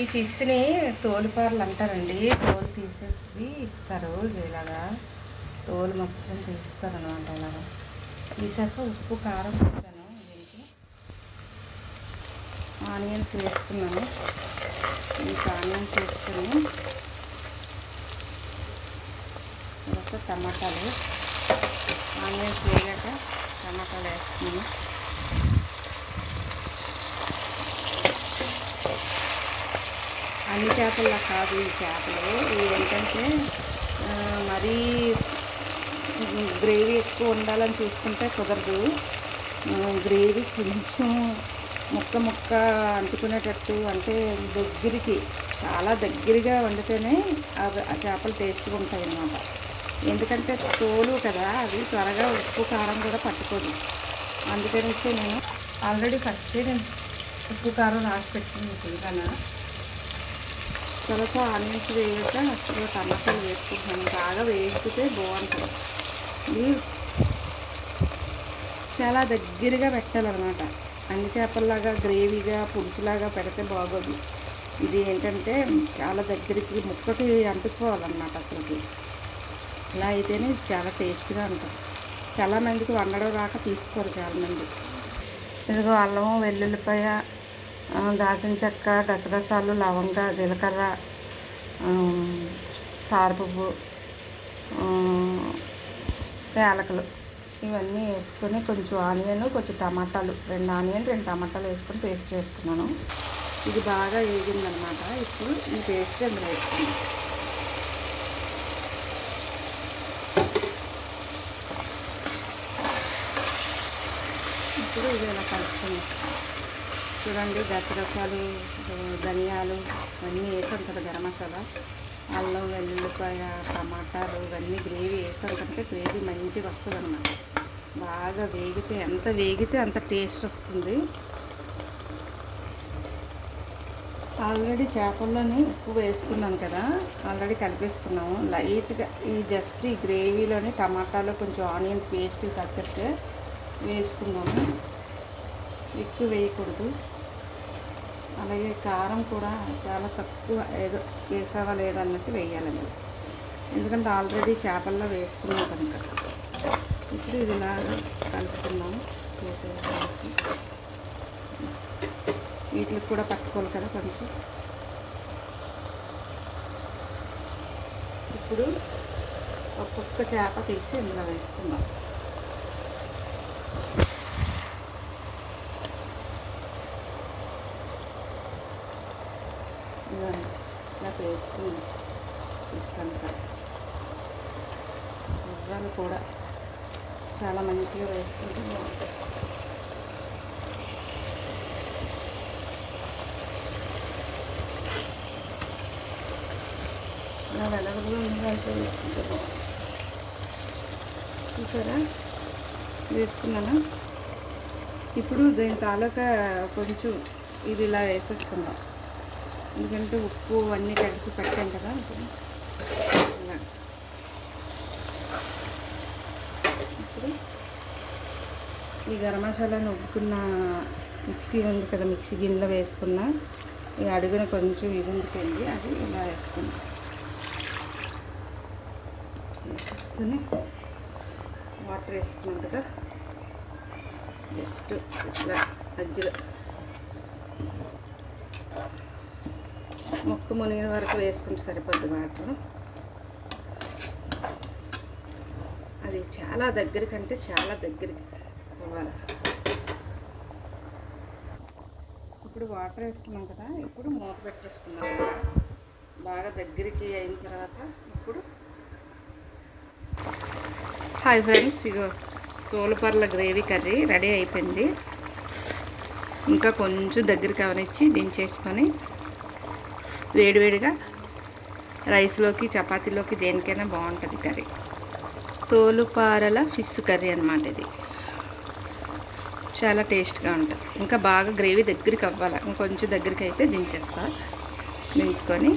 ఈ ఫిష్ని తోలుపారలు అంటారండి. తోలు తీసేసి ఇస్తారు ఇలాగా. తోలు మొత్తం తీస్తారు అనమాట ఇలాగా తీసాక ఉప్పు కారం పెట్టాను దీనికి ఆనియన్స్ వేసుకున్నాను ఇంకా ఆనియన్స్ వేసుకుని తర్వాత టమాటాలు. ఆనియన్స్ వేయక టమాటాలు వేస్తున్నాను. అన్ని చేపల్లో కాదు ఈ చేపలు. ఇవి ఏంటంటే మరీ గ్రేవీ ఎక్కువ ఉండాలని చూసుకుంటే కుదరదు. గ్రేవీ కొంచెం ముక్క ముక్క అంటుకునేటట్టు అంటే దగ్గరికి చాలా దగ్గరగా వండితేనే అవి ఆ చేపలు టేస్ట్గా ఉంటాయి అన్నమాట. ఎందుకంటే తోలు కదా అది త్వరగా ఉప్పు కారం కూడా పట్టుకోదు. అందుకనేసి నేను ఆల్రెడీ ఫస్టే నేను ఉప్పు కారం రాసి పెట్టుకుని చూడగా తర్వాత ఆనియన్స్ వేయక అసలు టమాటాలు వేసుకుంటాను బాగా వేగితే బాగుంటుంది. ఇది చాలా దగ్గరగా పెట్టాలన్నమాట. అన్ని చేపల్లాగా గ్రేవీగా పులుసులాగా పెడితే బాగోదు. ఇది ఏంటంటే చాలా దగ్గరికి ముక్కకి అంటుకోవాలన్నమాట అసలుకి. ఇలా అయితేనే చాలా టేస్ట్గా ఉంటుంది. చాలామందికి వండడం రాక తీసుకోరు చాలామంది ఇదిగో అల్లం వెల్లుల్లిపాయ దాల్చిన చెక్క గసగసాలు లవంగ జీలకర్ర తారపువ్వు యాలకులు. ఇవన్నీ వేసుకొని కొంచెం ఆనియన్ కొంచెం టమాటాలు రెండు ఆనియన్ రెండు టమాటాలు వేసుకొని పేస్ట్ చేసుకున్నాను ఇది బాగా వేగిందనమాట ఇప్పుడు ఈ పేస్ట్ అందులో వేసుకున్నాను ఇప్పుడు ఇది ఇలా కలుపుకున్నాను చూడండి గసగసాలు ధనియాలు ఇవన్నీ వేసాం కదా గరం మసాలా. అల్లం వెల్లుల్లిపాయ టమాటాలు ఇవన్నీ గ్రేవీ వేసాం కనుక గ్రేవీ మంచిగా వస్తుంది అన్నమాట బాగా వేగితే ఎంత వేగితే అంత టేస్ట్ వస్తుంది. ఆల్రెడీ చేపల్లోని ఉప్పు వేసుకున్నాను కదా ఆల్రెడీ కలిపేసుకున్నాము. లైట్గా ఈ జస్ట్ ఈ గ్రేవీలోని టమాటాలో కొంచెం ఆనియన్ పేస్ట్ తగ్గట్టు వేసుకున్నాము. ఎక్కువ వేయకూడదు. అలాగే కారం కూడా చాలా తక్కువ ఏదో వేసావా లేదా అన్నట్టు వేయాలండి ఎందుకంటే ఆల్రెడీ చేపల్లో వేసుకున్నాం కనుక. ఇప్పుడు ఇది ఇలాగా కలుపుకున్నాము వీటికి కూడా పట్టుకోవాలి కదా కొంచెం. ఇప్పుడు ఒక్కొక్క చేప తీసి ఇందులో వేసుకుందాం. ఇలా ఇస్తాను కదా కూడా చాలా మంచిగా వేసుకుంటే బాగుంటుంది. ఇలా వెలగలుగా ఉండాలంటే వేసుకుంటే బాగుంటుంది. చూసారా? వేసుకున్నాను? ఇప్పుడు దీని తాలూకా కొంచెం ఇది ఇలా వేసేసుకుందాం. ఎందుకంటే ఉప్పు అన్నీ కలిపి పెట్టాం కదా. ఇప్పుడు ఈ గరం మసాలాను ఉప్పుకున్న మిక్సీ ఉంది కదా మిక్సీ గిన్నెలో వేసుకున్న. ఈ అడుగున కొంచెం ఇది అది ఇలా వేసుకున్నాం. వేసేసుకుని వాటర్ వేసుకున్నాం కదా. జస్ట్ ఇట్లా మధ్యలో ముక్కు మునిగిన వరకు వేసుకుంటే సరిపోద్ది వాటర్ అది చాలా దగ్గరికంటే చాలా దగ్గరికి ఇవ్వాలి ఇప్పుడు వాటర్ వేసుకున్నాం కదా ఇప్పుడు మూత పెట్టేసుకున్నాం కదా. బాగా దగ్గరికి అయిన తర్వాత ఇప్పుడు హాయ్ ఫ్రెండ్స్ ఇగో తోలుపర్ల గ్రేవీ కర్రీ రెడీ అయిపోయింది. ఇంకా కొంచెం దగ్గరికి అవనిచ్చి దించేసుకొని వేడివేడిగా రైస్లోకి చపాతీలోకి దేనికైనా బాగుంటుంది కర్రీ. తోలుపారల ఫిష్ కర్రీ అనమాట ఇది. చాలా టేస్ట్గా ఉంటుంది. ఇంకా బాగా గ్రేవీ దగ్గరికి అవ్వాలి. ఇంకొంచెం దగ్గరికి అయితే దించేస్తా. దించుకొని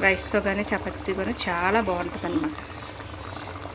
రైస్తో కానీ చపాతీతో కానీ చాలా బాగుంటుంది అనమాట